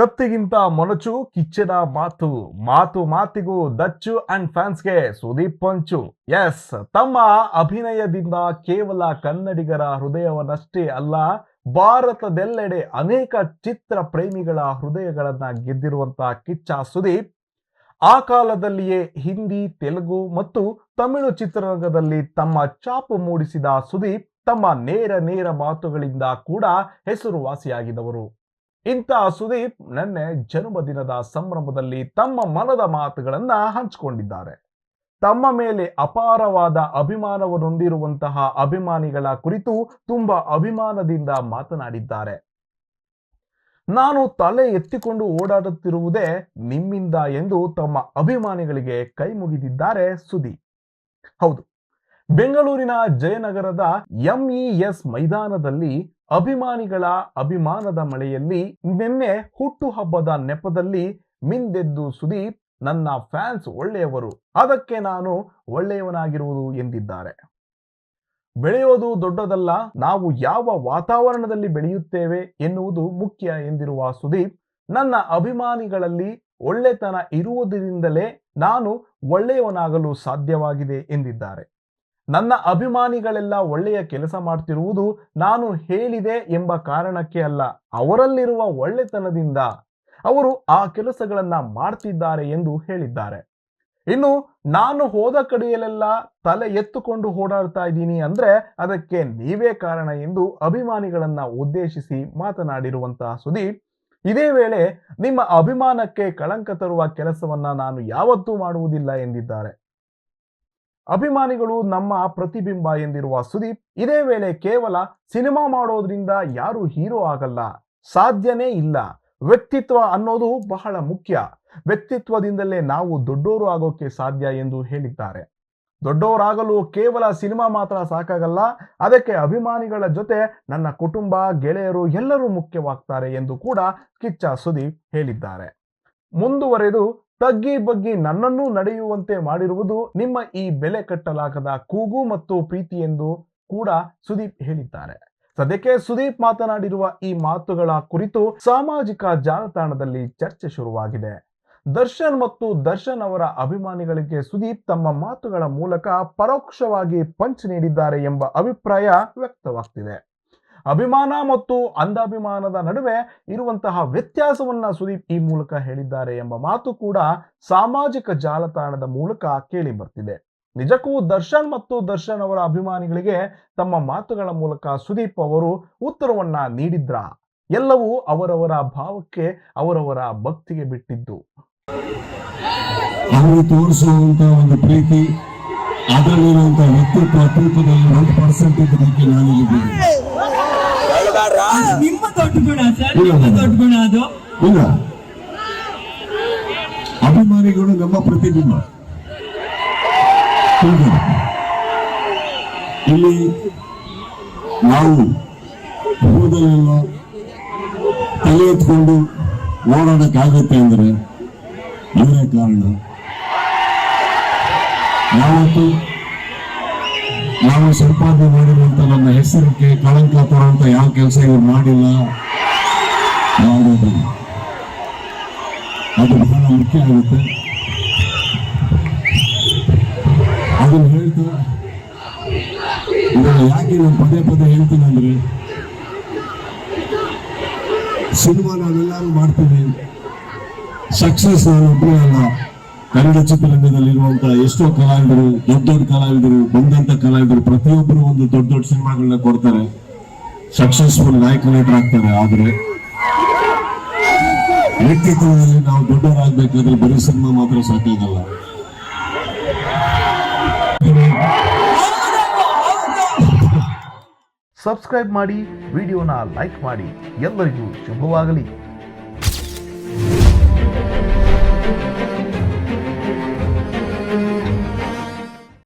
ಕತ್ತಿಗಿಂತ ಮೊನಚು, ಕಿಚ್ಚದ ಮಾತು ಮಾತು ಮಾತಿಗೂ ದಚ್ಚು ಅಂಡ್ ಫ್ಯಾನ್ಸ್ಗೆ ಸುದೀಪ್ ಪಂಚು. ಎಸ್ ತಮ್ಮ ಅಭಿನಯದಿಂದ ಕೇವಲ ಕನ್ನಡಿಗರ ಹೃದಯವನ್ನಷ್ಟೇ ಅಲ್ಲ, ಭಾರತದೆಲ್ಲೆಡೆ ಅನೇಕ ಚಿತ್ರ ಪ್ರೇಮಿಗಳ ಹೃದಯಗಳನ್ನ ಗೆದ್ದಿರುವಂತಹ ಕಿಚ್ಚ ಸುದೀಪ್, ಆ ಕಾಲದಲ್ಲಿಯೇ ಹಿಂದಿ, ತೆಲುಗು ಮತ್ತು ತಮಿಳು ಚಿತ್ರರಂಗದಲ್ಲಿ ತಮ್ಮ ಚಾಪು ಮೂಡಿಸಿದ ಸುದೀಪ್ ತಮ್ಮ ನೇರ ನೇರ ಮಾತುಗಳಿಂದ ಕೂಡ ಹೆಸರುವಾಸಿಯಾಗಿದವರು. ಇಂಥ ಸುದೀಪ್ ನಿನ್ನೆ ಜನ್ಮದಿನದ ಸಂಭ್ರಮದಲ್ಲಿ ತಮ್ಮ ಮನದ ಮಾತುಗಳನ್ನ ಹಂಚಿಕೊಂಡಿದ್ದಾರೆ. ತಮ್ಮ ಮೇಲೆ ಅಪಾರವಾದ ಅಭಿಮಾನವನ್ನೊಂದಿರುವಂತಹ ಅಭಿಮಾನಿಗಳ ಕುರಿತು ತುಂಬಾ ಅಭಿಮಾನದಿಂದ ಮಾತನಾಡಿದ್ದಾರೆ. ನಾನು ತಲೆ ಎತ್ತಿಕೊಂಡು ಓಡಾಡುತ್ತಿರುವುದೇ ನಿಮ್ಮಿಂದ ಎಂದು ತಮ್ಮ ಅಭಿಮಾನಿಗಳಿಗೆ ಕೈ ಮುಗಿದಿದ್ದಾರೆ ಸುದೀಪ್. ಹೌದು ಬೆಂಗಳೂರಿನ ಜಯನಗರದ ಎಂಇಎಸ್ ಮೈದಾನದಲ್ಲಿ ಅಭಿಮಾನಿಗಳ ಅಭಿಮಾನದ ಮಳೆಯಲ್ಲಿ ನಿನ್ನೆ ಹುಟ್ಟುಹಬ್ಬದ ನೆಪದಲ್ಲಿ ಮಿಂದೆದ್ದು ಸುದೀಪ್ ನನ್ನ ಫ್ಯಾನ್ಸ್ ಒಳ್ಳೆಯವರು. ಅದಕ್ಕೆ ನಾನು ಒಳ್ಳೆಯವನಾಗಿರುವುದು ಎಂದಿದ್ದಾರೆ. ಬೆಳೆಯೋದು ದೊಡ್ಡದಲ್ಲ, ನಾವು ಯಾವ ವಾತಾವರಣದಲ್ಲಿ ಬೆಳೆಯುತ್ತೇವೆ ಎನ್ನುವುದು ಮುಖ್ಯ ಎಂದಿರುವ ಸುದೀಪ್, ನನ್ನ ಅಭಿಮಾನಿಗಳಲ್ಲಿ ಒಳ್ಳೆತನ ಇರುವುದರಿಂದಲೇ ನಾನು ಒಳ್ಳೆಯವನಾಗಲು ಸಾಧ್ಯವಾಗಿದೆ ಎಂದಿದ್ದಾರೆ. ನನ್ನ ಅಭಿಮಾನಿಗಳೆಲ್ಲ ಒಳ್ಳೆಯ ಕೆಲಸ ಮಾಡ್ತಿರುವುದು ನಾನು ಹೇಳಿದೆ ಎಂಬ ಕಾರಣಕ್ಕೆ ಅಲ್ಲ. ಅವರಲ್ಲಿರುವ ಒಳ್ಳೆತನದಿಂದ ಅವರು ಆ ಕೆಲಸಗಳನ್ನ ಮಾಡ್ತಿದ್ದಾರೆ ಎಂದು ಹೇಳಿದ್ದಾರೆ. ಇನ್ನು ನಾನು ಹೋದ ಕಡೆಯಲ್ಲೆಲ್ಲ ತಲೆ ಎತ್ತುಕೊಂಡು ಓಡಾಡ್ತಾ ಇದ್ದೀನಿ ಅಂದ್ರೆ ಅದಕ್ಕೆ ನೀವೇ ಕಾರಣ ಎಂದು ಅಭಿಮಾನಿಗಳನ್ನ ಉದ್ದೇಶಿಸಿ ಮಾತನಾಡಿರುವಂತಹ ಸುದೀಪ್, ಇದೇ ವೇಳೆ ನಿಮ್ಮ ಅಭಿಮಾನಕ್ಕೆ ಕಳಂಕ ತರುವ ಕೆಲಸವನ್ನ ನಾನು ಯಾವತ್ತೂ ಮಾಡುವುದಿಲ್ಲ ಎಂದಿದ್ದಾರೆ. ಅಭಿಮಾನಿಗಳು ನಮ್ಮ ಪ್ರತಿಬಿಂಬ ಎಂದಿರುವ ಸುದೀಪ್ ಇದೇ ವೇಳೆ ಕೇವಲ ಸಿನಿಮಾ ಮಾಡೋದ್ರಿಂದ ಯಾರು ಹೀರೋ ಆಗಲ್ಲ. ಸಾಧ್ಯನೇ ಇಲ್ಲ. ವ್ಯಕ್ತಿತ್ವ ಅನ್ನೋದು ಬಹಳ ಮುಖ್ಯ. ವ್ಯಕ್ತಿತ್ವದಿಂದಲೇ ನಾವು ದೊಡ್ಡೋರು ಆಗೋಕೆ ಸಾಧ್ಯ ಎಂದು ಹೇಳಿದ್ದಾರೆ. ದೊಡ್ಡವರಾಗಲು ಕೇವಲ ಸಿನಿಮಾ ಮಾತ್ರ ಸಾಕಾಗಲ್ಲ. ಅದಕ್ಕೆ ಅಭಿಮಾನಿಗಳ ಜೊತೆ ನನ್ನ ಕುಟುಂಬ, ಗೆಳೆಯರು ಎಲ್ಲರೂ ಮುಖ್ಯವಾಗ್ತಾರೆ ಎಂದು ಕೂಡ ಕಿಚ್ಚ ಸುದೀಪ್ ಹೇಳಿದ್ದಾರೆ. ಮುಂದುವರೆದು ತಗ್ಗಿ ಬಗ್ಗಿ ನನ್ನನ್ನು ನಡೆಯುವಂತೆ ಮಾಡಿರುವುದು ನಿಮ್ಮ ಈ ಬೆಲೆ ಕಟ್ಟಲಾಗದ ಕೂಗು ಮತ್ತು ಪ್ರೀತಿ ಎಂದು ಕೂಡ ಸುದೀಪ್ ಹೇಳಿದ್ದಾರೆ. ಸದ್ಯಕ್ಕೆ ಸುದೀಪ್ ಮಾತನಾಡಿರುವ ಈ ಮಾತುಗಳ ಕುರಿತು ಸಾಮಾಜಿಕ ಜಾಲತಾಣದಲ್ಲಿ ಚರ್ಚೆ ಶುರುವಾಗಿದೆ. ದರ್ಶನ್ ಮತ್ತು ದರ್ಶನ್ ಅವರ ಅಭಿಮಾನಿಗಳಿಗೆ ಸುದೀಪ್ ತಮ್ಮ ಮಾತುಗಳ ಮೂಲಕ ಪರೋಕ್ಷವಾಗಿ ಪಂಚ್ ನೀಡಿದ್ದಾರೆ ಎಂಬ ಅಭಿಪ್ರಾಯ ವ್ಯಕ್ತವಾಗ್ತಿದೆ. ಅಭಿಮಾನ ಮತ್ತು ಅಂಧಾಭಿಮಾನದ ನಡುವೆ ಇರುವಂತಹ ವ್ಯತ್ಯಾಸವನ್ನ ಸುದೀಪ್ ಈ ಮೂಲಕ ಹೇಳಿದ್ದಾರೆ ಎಂಬ ಮಾತು ಕೂಡ ಸಾಮಾಜಿಕ ಜಾಲತಾಣದ ಮೂಲಕ ಕೇಳಿ ಬರ್ತಿದೆ. ನಿಜಕ್ಕೂ ದರ್ಶನ್ ಮತ್ತು ದರ್ಶನ್ ಅವರ ಅಭಿಮಾನಿಗಳಿಗೆ ತಮ್ಮ ಮಾತುಗಳ ಮೂಲಕ ಸುದೀಪ್ ಅವರು ಉತ್ತರವನ್ನ ನೀಡಿದ್ರ. ಎಲ್ಲವೂ ಅವರವರ ಭಾವಕ್ಕೆ, ಅವರವರ ಭಕ್ತಿಗೆ ಬಿಟ್ಟಿದ್ದು. ಅವರು ತೋರಿಸುವಂತ ಒಂದು ಪ್ರೀತಿ ಅದರಲ್ಲಿರುವಂತ ವ್ಯಕ್ತಿತ್ವ ತೂಕದಲ್ಲಿ ಪರ್ಸೆಂಟ್ ಇದ್ದದಕ್ಕೆ ನಾನು ಇಲ್ಲಿದ್ದೀನಿ ನಿಮ್ಮ ದೊಡ್ಡ ಗುಣ ಸರ್ ನಿಮ್ಮ ದೊಡ್ಡ ಗುಣ ಅದು. ಇಲ್ಲ. ಅಭಿಮಾನಿಗಳು ನಮ್ಮ ಪ್ರತಿಬಿಂಬ. ಇಲ್ಲಿ ನಾವು ಹೋದಲ್ಲ ತಲೆ ಎತ್ಕೊಂಡು ಓಡಾಡಕ್ಕಾಗತ್ತೆ ಅಂದ್ರೆ ಅವರೇ ಕಾರಣ. ಯಾವತ್ತು ನಾವು ಸಂಪಾದನೆ ಮಾಡಿರುವಂತ ನಮ್ಮ ಹೆಸರಿಗೆ ಕಳಂಕ ತರುವಂತ ಯಾವ ಕೆಲಸ ಇವ್ರು ಮಾಡಿಲ್ಲ. ಅದು ಬಹಳ ಮುಖ್ಯ ಆಗುತ್ತೆ. ಅದನ್ನು ಹೇಳ್ತಾ ನಾನು ಯಾಕೆ ನಾನು ಪದೇ ಪದೇ ಹೇಳ್ತೀನಿ ಅಂದ್ರೆ, ಸಿನಿಮಾ ನಾವೆಲ್ಲರೂ ಮಾಡ್ತೀವಿ. ಸಕ್ಸಸ್ ನಾನು ಒಬ್ಬರೇ ಅಲ್ಲ. ಕನ್ನಡ ಚಿತ್ರರಂಗದಲ್ಲಿರುವಂತಹ ಎಷ್ಟೋ ಕಲಾವಿದರು, ದೊಡ್ಡ ದೊಡ್ಡ ಕಲಾವಿದರು, ಬಂದಂತ ಕಲಾವಿದರು, ಪ್ರತಿಯೊಬ್ಬರು ಒಂದು ದೊಡ್ಡ ದೊಡ್ಡ ಸಿನಿಮಾಗಳನ್ನ ಕೊಡ್ತಾರೆ. ಸಕ್ಸಸ್ಫುಲ್ ನಾಯಕ ನಟರಾಗ್ತಾರೆ ಆದ್ರೆ ವ್ಯಕ್ತಿತ್ವದಲ್ಲಿ ನಾವು ದೊಡ್ಡವರಾಗಬೇಕಾದ್ರೆ ಬರೀ ಸಿನಿಮಾ ಮಾತ್ರ ಸಾಕಾಗಲ್ಲ. ಸಬ್ಸ್ಕ್ರೈಬ್ ಮಾಡಿ, ವಿಡಿಯೋನ ಲೈಕ್ ಮಾಡಿ, ಎಲ್ಲರಿಗೂ ಶುಭವಾಗಲಿ.